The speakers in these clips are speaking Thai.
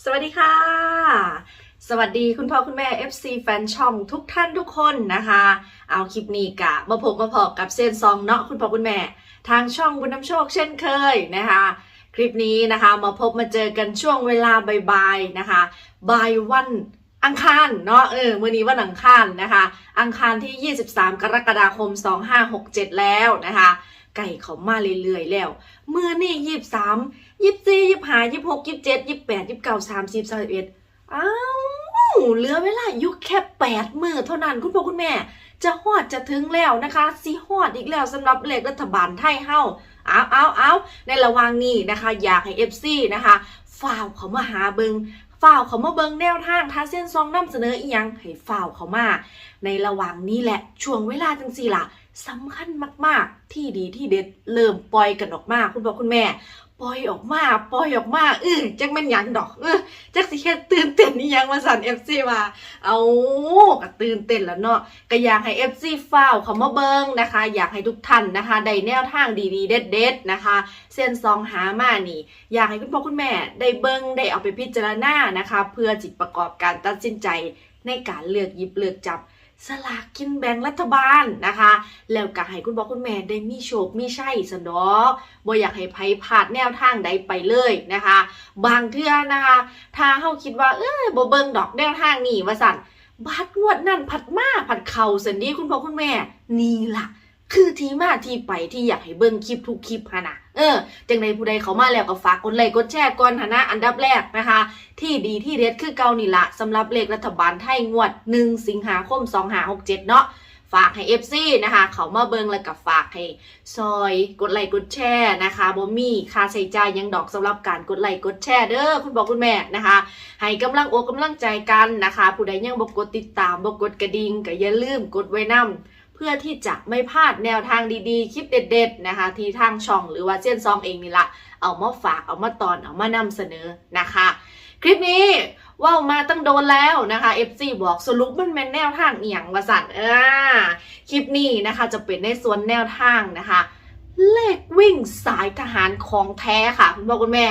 สวัสดีค่ะ สวัสดีคุณพ่อคุณแม่ FC แฟนช่องทุกท่านทุกคนนะคะ เอาคลิปนี้กะมาพบมาพอกับเส้นซองเนาะคุณพ่อคุณแม่ ทางช่องบุญน้ำโชคเช่นเคยนะคะ คลิปนี้นะคะมาพบมาเจอกันช่วงเวลาบ่ายๆนะคะบ่ายวันอังคารเนาะเออมื่อนี้วันอังคารนะคะ อังคารที่ 23 กรกฎาคม 2567 แล้วนะคะ ไก่เขามาเรื่อยๆแล้วมือนี่ยี่สิบสามยี่สิบสี่ยี่สิบห้ายี่สิบหกยี่สิบเจ็ดยี่สิบแปดยี่สิบเก้าสามสิบสามสิบเอ็ดอ้าวเหลือเวลายู่แค่แปดมือเท่านั้นคุณพ่อคุณแม่ จะฮอดจะถึงแล้วนะคะสิฮอดอีกแล้วสำหรับเลขรัฐบาลไทยเฮาเอาเอาเอาในระหว่างนี้นะคะ อยากให้เอฟซีนะคะฝ่าวเขามาหาเบิงฝ่าวเขามาเบิงแนวทางท้าเส้นซองนำเสนออีหยังให้ฝ่าวเขามา ในระหว่างนี้แหละช่วงเวลาจังสี่ล่ะ สำคัญมากๆ ที่ดีที่เด็ดเริ่มปล่อยกันออกมา คุณพ่อคุณแม่ ปล่อยออกมา ปล่อยออกมาเออจักแม่นยังดอกเออจักสิแค่ตื่นเต้นนี่ยังมาสั่น FC ว่า เอาก็ตื่นเต้นแล้วเนาะก็อยากให้ FC ฟ้าวเขามาเบิงนะคะ อยากให้ทุกท่านนะคะได้แนวทางดีๆ เด็ดๆนะคะ เส้นซองหามานี่ อยากให้คุณพ่อคุณแม่ ได้เบิงได้เอาไปพิจารณานะคะ เพื่อจิตประกอบการตัดสินใจในการเลือกยิบเลือกจับ สลากกินแบ่งรัฐบาลนะคะ แล้วก็ให้คุณพ่อคุณแม่ได้มีโชคมีชัยสนอบ่อยากให้ไผพลาดแนวทางใดไปเลยนะคะ บางเทื่อนะคะ ถ้าเฮาคิดว่าเออบ่เบิ่งดอกแนวทางนี่ว่าสั่นบัดงวดนั่นผัดมาผัดเข่าสันดีคุณพ่อคุณแม่นี่ล่ะ คือที่มาที่ไปที่อยากให้เบิ่งคลิปทุกคลิปหนนะเออ จังใดผู้ใดเขามาแล้วก็ฝากกดไลค์กดแชร์ก่อนหนนะอันดับแรกนะคะ ที่ดีที่เด็ดคือเก่านี่ละสำหรับเลขรัฐบาลไทยงวด 1 สิงหาคม 2567 เนาะฝากให้ FC นะคะ เขามาเบิงแล้วกับฝากให้ซอยกดไลค์กดแชร์นะคะบ่มีค่าใช้จ่ายยังดอกสำหรับการกดไลค์กดแชร์เด้อคุณบอกคุณแม่นะคะ ให้กำลังอกกำลังใจกันนะคะ ผู้ใดยังบ่กดติดตามบ่กดกระดิ่งก็อย่าลืมกดไว้นำเพื่อที่จะไม่พลาดแนวทางดีๆ คลิปเด็ด ๆ นะคะ ที่ทางช่องหรือว่าเส้นซองเองนี่ละเอามาฝากเอามาตอนเอามานำเสนอนะคะ คลิปนี้ว่าวมาตั้งโดนแล้วนะคะ FC บอกสรุปมันเป็นแนวทางเอียงวาสันอ่าคลิปนี้นะคะจะเป็นในส่วนแนวทางนะคะ เลขวิ่งสายทหารของแท้ค่ะ คุณพ่อคุณแม่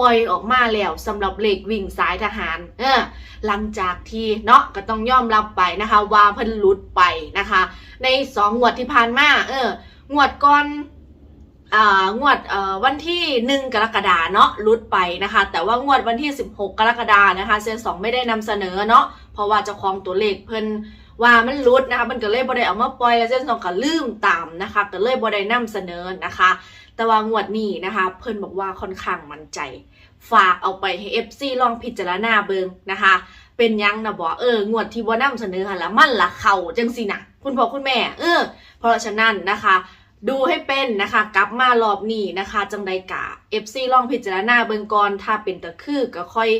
ปล่อยออกมาแล้วสำหรับเลขวิ่งสายทหาร เออ หลังจากที่เนาะก็ต้องยอมรับไปนะคะ ว่าเพิ่นหลุดไปนะคะ ในสองงวดที่ผ่านมา เออ งวดก่อนอ่างวดอ่วันที่หนึ่งกรกฎาเนาะลุดไปนะคะ แต่ว่างวดวันที่ 16 กรกฎานะคะเซนสองไม่ได้นำเสนอเนาะเพราะว่าจ้าของตัวเลขเพิ่นว่ามันลุดนะคะมันก็เลยบ่ได้เอามาปล่อยแล้วเซนสองก็ลืมตามนะคะก็เลยบ่ได้นำเสนอนะคะ แต่ว่างวดนี้นะคะ เพิ่นบอกว่าค่อนข้างมั่นใจ ฝากเอาไปให้ FC ลองพิจารณาเบิงนะคะ เป็นยังนะบอกเอองวดที่บ่นำเสนอหันละมันละเข่าจังสินะคุณพ่อคุณแม่ เออ เพราะฉะนั้นนะคะ ดูให้เป็นนะคะ กลับมารอบนี้นะคะ จังใดกะ FC ลองพิจารณาเบิงก่อนถ้าเป็นตะคือก็ค่อย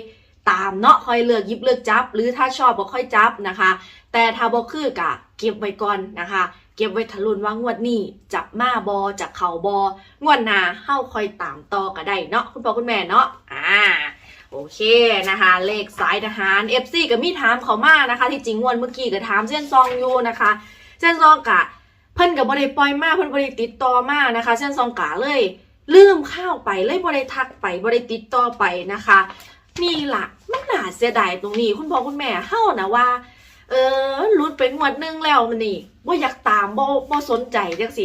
ตามเนาะค่อยเลือกยิบเลือกจับ หรือถ้าชอบก็ค่อยจับนะคะ แต่ถ้าบ่คือกะเก็บไว้ก่อนนะคะ ก็บไว้ทะลุนว่างวดนี้จับมาบอจากเขาบองวดหน้าเฮาคอยตามต่อก็ได้เนาะคุณพ่อคุณแม่เนาะอ่าโอเคนะคะเลขสายทหาร FC กับมีถามเขามานะคะ ที่จริงงวันเมื่อกี้ก็ถามเส้นซองอยู่นะคะเส้นซองกะเพิ่นกับบริปล่อยมาเพิ่นบริติดต่อมานะคะเส้นซองกะเลย ลืมข้าวไปเลยบริทักไปบริติดต่อไปนะคะนี่ละมันหนาเสียดายตรงนี้คุณพ่อคุณแม่เฮานะว่า เออลุดไปงวดหนึงแล้วมันนี่บ่าอยากตามบ่บ่สนใจจังสิ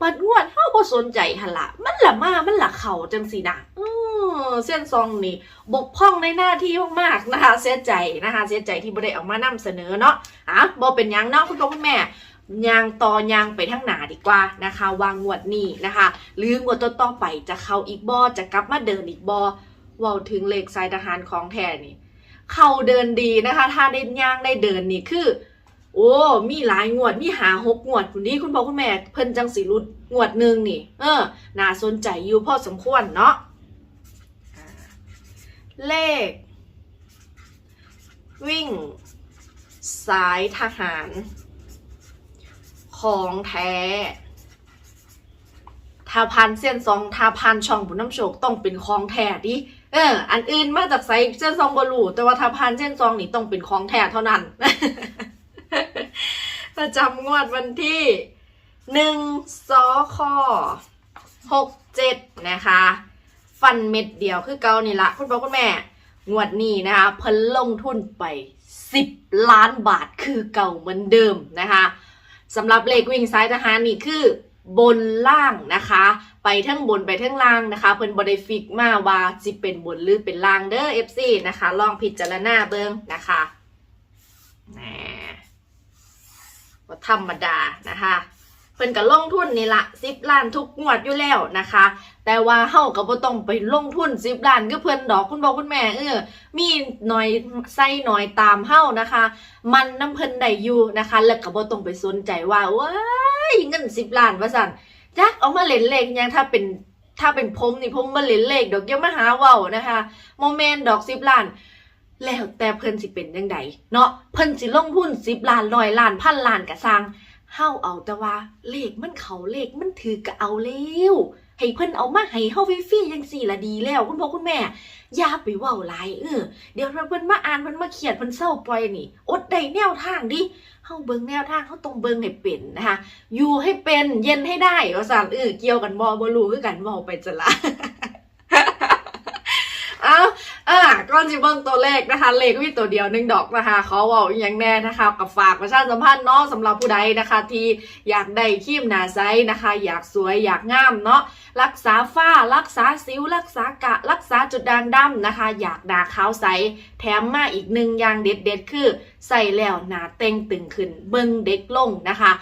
ปัดงวดเฮาบ่สนใจหั่นล่ะมันละมามันละเข้าจังสินะอือเส้นซองนี่บกพร่องในหน้าที่มากๆนะคะ เสียใจนะคะ เสียใจที่บ่ได้ออกมานำเสนอเนาะอะบ่เป็นยังเนาะคุณพ่อคุณแม่ยางต่อยางไปทั้งหนาดีกว่านะคะ วางงวดนี้นะคะ หรืองวดต่อๆไปจะเข้าอีกบ่จะกลับมาเดินอีกบ่เว้าถึงเลขสายทหารของแท้นี่ เข้าเดินดีนะคะ ถ้าได้ย่างได้เดินนี่คือ โอ้มีหลายงวดมีหาหกงวดคุณนี้คุณพ่อคุณแม่เพิ่นจังสิรุดงวดหนึ่งนี่ เออน่าสนใจอยู่พอสมควรเนาะเลข วิ่ง สายทหาร ของแท้ถ้าพันเส้นซองถ้าพันช่องบุญน้ำโชคต้องเป็นของแท้ดิ เออ อันอื่นมาจากไซเส้นซองบอลูแต่ว่าถ้าพันเส้นซองนี่ต้องเป็นของแท้เท่านั้นประจำงวดวันที่หนึ่งสอคอหกเจ็ดนะคะ ฟันเม็ดเดียวคือเกานี่ละคุณพ่อคุณแม่ งวดนี้นะคะเพิ่นลงทุนไป10ล้านบาทคือเก่าเหมือนเดิมนะคะสำหรับเลขวิ่งซ้ายทหารนี่คือ บนล่างนะคะ ไปทั้งบนไปทั้งล่างนะคะ เพิ่นบริฟิกมาว่าสิเป็นบนหรือเป็นล่างเด้อ FC นะคะ ลองพิจารณาเบิ่งนะคะแหม่ธรรมดานะคะเพิ่นก็ลงทุนนี่ละ10ล้านทุกงวดอยู่แล้วนะคะ แต่ว่าเฮาก็บ่ต้องไปลงทุน10ล้านก็เพิ่นดอกคุณพ่อคุณแม่เออมีหน่อยใส่หน่อยตามเฮานะคะ มันน้ำเพิ่นได้อยู่นะคะ แล้วก็บ่ต้องไปสนใจว่าว้า เงินสิบล้านว่าสั่นจักเอามาเล่นเลขยังถ้าเป็นถ้าเป็นผมนี่ผมมาเล่นเลขดอกยังมาหาเว้านะคะโมเมนต์ดอกสิบล้านแล้วแต่เพิ่นสิเป็นยังไงเนาะเพิ่นสิลงทุนสิบล้านร้อยล้านพันล้านกระซังเฮาเอาแต่ว่าเลขมันเขาเลขมันถือก็เอาแล้ว ให้เพิ่นเอามาให้เฮาฟรีๆจังสี่ละดีแล้ว คุณพ่อคุณแม่อย่าไปเว้าหลายเออเดี๋ยวเพิ่นมาอ่านเพิ่นมาเขียนเพิ่นเศร้าปล่อยนี่ อดได้แนวทางดิเฮาเบิ่งแนวทางเฮาต้องเบิ่งให้เป็นนะคะอยู่ให้เป็นเย็นให้ได้ว่าซั่นเออเกี่ยวกันบ่บ่รู้คือกันเว้าไปจะละ อ่าก่อนสิเบิ่งตัวเลขนะคะ เลขมีตัวเดียวหนึ่งดอกนะคะขอเว้าอีหยังแน่นะคะกับฝากประชาสัมพันธ์เนาะสำหรับผู้ใดนะคะ ที่อยากได้ครีมหนาไซส์นะคะ อยากสวยอยากงามเนาะรักษาฝ้ารักษาสิว รักษากะ รักษาจุดด่างดำนะคะ อยากดาขาวใส แถมมาอีกหนึ่งอย่างเด็ดๆคือ ใส่แล้วหนาเต็งตึงขึ้น เบิ่งเด็กลงนะคะ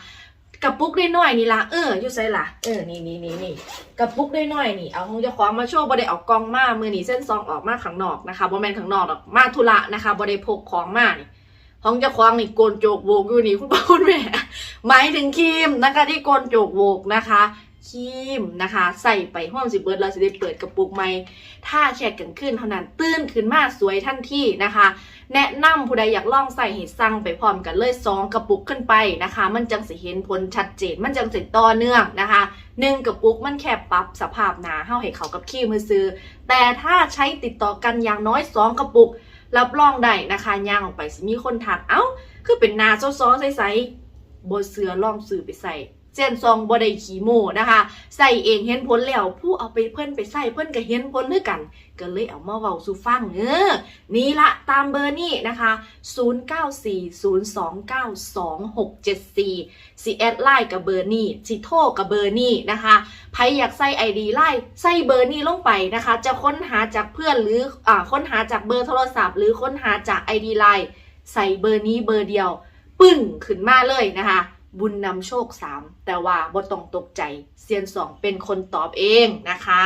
กระปุกได้น้อยนี่ละเอออยู่ไซล่ะเออนี่นี่นี่นี่กระปุกได้น้อยนี่เอาของเจ้าของมาโชว์บอได้เอากองมามือนี่เส้นซองออกมาข้างนอกนะคะบอแมนข้างนอกหรอกมาธุระนะคะบอได้พกของมานี่ของเจ้างนี่โกนโจกโวกอยู่นี่คุณพ่อคุณแม่หมายถึงครีมนะคะที่โกนโจกโวกนะคะ ครีมนะคะ ใส่ไปห้อมสิเบิร์ดเราจะได้เปิดกระปุกใหม่ถ้าแชกกันขึ้นเท่านั้นตื้นขึ้นมาสวยทันทีนะคะ แนะนำผู้ใดอยากลองใส่เห็ดสั่งไปพร้อมกันเลยสองกระปุกขึ้นไปนะคะ มันจังสิเห็นผลชัดเจน มันจังสิต่อเนื่องนะคะหนึ่งกระปุกมันแค่ปรับสภาพหนาเฮาให้เขากับขี้มือซื้อ แต่ถ้าใช้ติดต่อกันอย่างน้อยสองกระปุก รับรองได้นะคะย่างออกไปสิมีคนทักเอ้า คือเป็นนาซ้อๆใสๆบนเสือลองสื่อไปใส่ เส้นซองบไดขีโมนะคะใส่เองเห็นผลแล้วผู้เอาไปเพิ่นไปใส่เพิ่นก็เห็นผลด้วยกัน ก็เลยเอามาเว้าสู่ฟังเออนี่ละตามเบอร์นี่นะคะ 0940292674สิแอดไลน์กับเบอร์นี่สิโทรกับเบอร์นี่นะคะใครอยากใส่ ID ไลน์ใส่เบอร์นี่ลงไปนะคะ จะค้นหาจากเพื่อนหรืออ่าค้นหาจากเบอร์โทรศัพท์ หรือค้นหาจาก ID ไลน์ใส่เบอร์นี้เบอร์เดียว ปึ้งขึ้นมาเลยนะคะ บุญนำโชค 3 แต่ว่าบ่ต้องตกใจเซียน2เป็นคนตอบเองนะคะ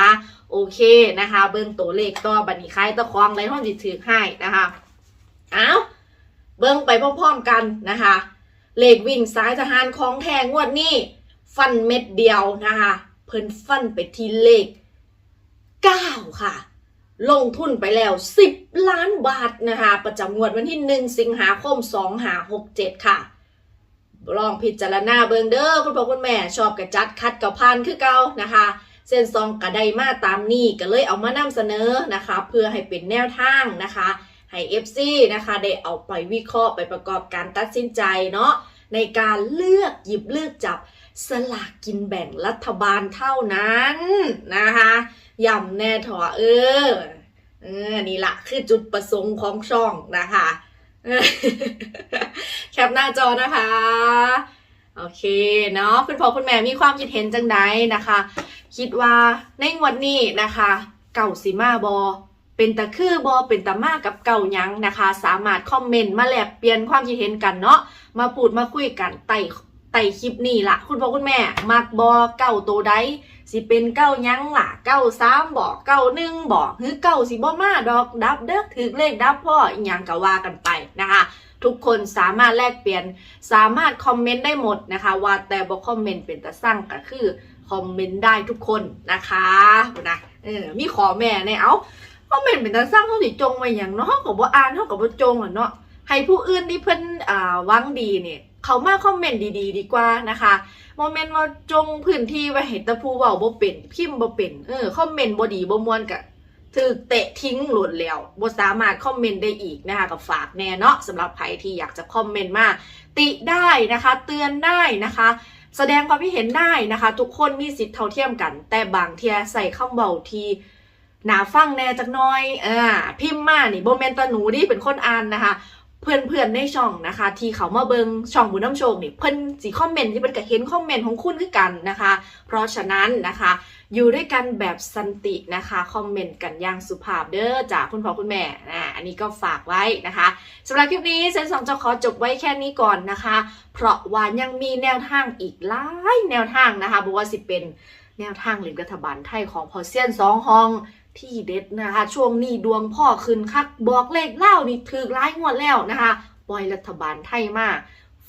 โอเคนะคะ เบิ่งตัวเลขต่อบัดนี้ใครตะควงไรห้องจิถือให้นะคะเอาเบิ่งไปพร้อมๆกันนะคะ เลขวิ่งสายทหารของแทงงวดนี้ ฟันเม็ดเดียวนะคะ เพิ่นฟันไปที่เลข 9 ค่ะ ลงทุนไปแล้ว 10 ล้านบาทนะคะ ประจำงวดวันที่ 1 สิงหาคม 2567 ค่ะ ลองพิจารณาเบิงเด้อคุณพ่อคุณแม่ชอบกระจัดคัดกับพานคือเก่านะคะ เส้นซองกระไดมาตามนี้ก็เลยเอามานำเสนอนะคะ เพื่อให้เป็นแนวทางนะคะให้ FC นะคะได้เอาไปวิเคราะห์ไปประกอบการตัดสินใจเนาะในการเลือกหยิบเลือกจับสลากกินแบ่งรัฐบาลเท่านั้นนะคะย้ำแน่ถอเออเออนี่ละคือจุดประสงค์ของช่องนะคะ แคปหน้าจอนะคะ โอเคเนาะคุณพ่อคุณแม่มีความคิดเห็นจังใดนะคะ คิดว่าในงวันนี้นะคะ เก่าสีมาบอเป็นตะคือบอเป็นตะมากับเก่ายังนะคะ สามารถคอมเมนต์มาแลกเปลี่ยนความคิดเห็นกันเนาะมาพูดมาคุยกันไต่ไต่คลิปนี้ละคุณพ่อคุณแม่มักบอเก่าโตใด สิเป็นเก้ายังล่ะเก้าสามบอกเก้าหนึ่งบอกหรือเก้าสิบ่มาดอกดับเด้อถือเลขดับพ่ออีหยังก็ว่ากันไปนะคะทุกคนสามารถแลกเปลี่ยนสามารถคอมเมนต์ได้หมดนะคะ ว่าแต่บอกคอมเมนต์เป็นตะสั่งก็คือคอมเมนต์ได้ทุกคนนะคะนะเออมีขอแม่เนี่ยเอาคอมเมนต์เป็นตะสั่งเขาสิจงไว้อย่างเนาะเขาก็บ่อ่านเขาก็บ่จงอะเนาะให้ผู้อื่นที่เพิ่นอ่าวังดีเนี่ย เขามาคอมเมนต์ดีๆ ดีกว่านะคะโมเมนต์ว่าจงพื้นที่ไว้ให้แตะผู้เว้าบ่เป็นพิมพ์บ่เป็นเออคอมเมนต์บ่ดีบ่ม่วนกะถูกเตะทิ้งหลุดแล้วบ่สามารถคอมเมนต์ได้อีกนะคะกับฝากแน่เนาะสำหรับใครที่อยากจะคอมเมนต์มาติได้นะคะ เตือนได้นะคะ แสดงความคิดเห็นได้นะคะ ทุกคนมีสิทธิ์เท่าเทียมกัน แต่บางเทียใส่คำเบาทีหนาฟังแน่จักน้อยอ่าพิมพ์มานี่โบเมนตาหนูนี่เป็นคนอ่านนะคะ เพื่อนๆในช่องนะคะ ที่เขามาเบิงช่องบุญน้ำโชคนี่เพิ่นสีคอมเมนต์ที่เป็นกรเห็นคอมเมนต์ของคุณคือกันนะคะ เพราะฉะนั้นนะคะ อยู่ด้วยกันแบบสันตินะคะคอมเมนต์กันอย่างสุภาพเด้อจากคุณพ่อคุณแม่นะอันนี้ก็ฝากไว้นะคะสำหรับคลิปนี้เซนสองจะขอจบไว้แค่นี้ก่อนนะคะ เพราะว่ายังมีแนวทางอีกหลายแนวทางนะคะบอกว่าสิเป็นแนวทางหรือรัฐบาลไทยของพอเซียนสองห้อง ที่เด็ดนะคะ ช่วงนี้ดวงพ่อขึ้นคักบอกเลขเล่านี่ถือร้ายงวดแล้วนะคะปล่อยรัฐบาลไทยมาก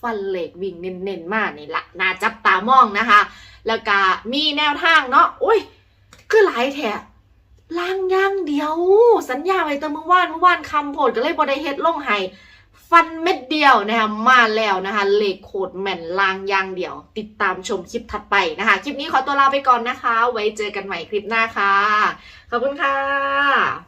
ฟันเหล็กวิ่งเน้นๆมากนี่ละน่าจับตามองนะคะ แล้วก็มีแนวทางเนาะอุ้ยคือหลายแถบล่างย่างเดียว สัญญาไว้แต่เมื่อวานเมื่อวานคำโพดก็เลยบไดเฮ็ดลงให้ ฟันเม็ดเดียวนะคะมาแล้วนะคะเลขโคดแม่นลางยางเดียว ติดตามชมคลิปถัดไปนะคะ คลิปนี้ขอตัวลาไปก่อนนะคะ ไว้เจอกันใหม่คลิปหน้าค่ะ ขอบคุณค่ะ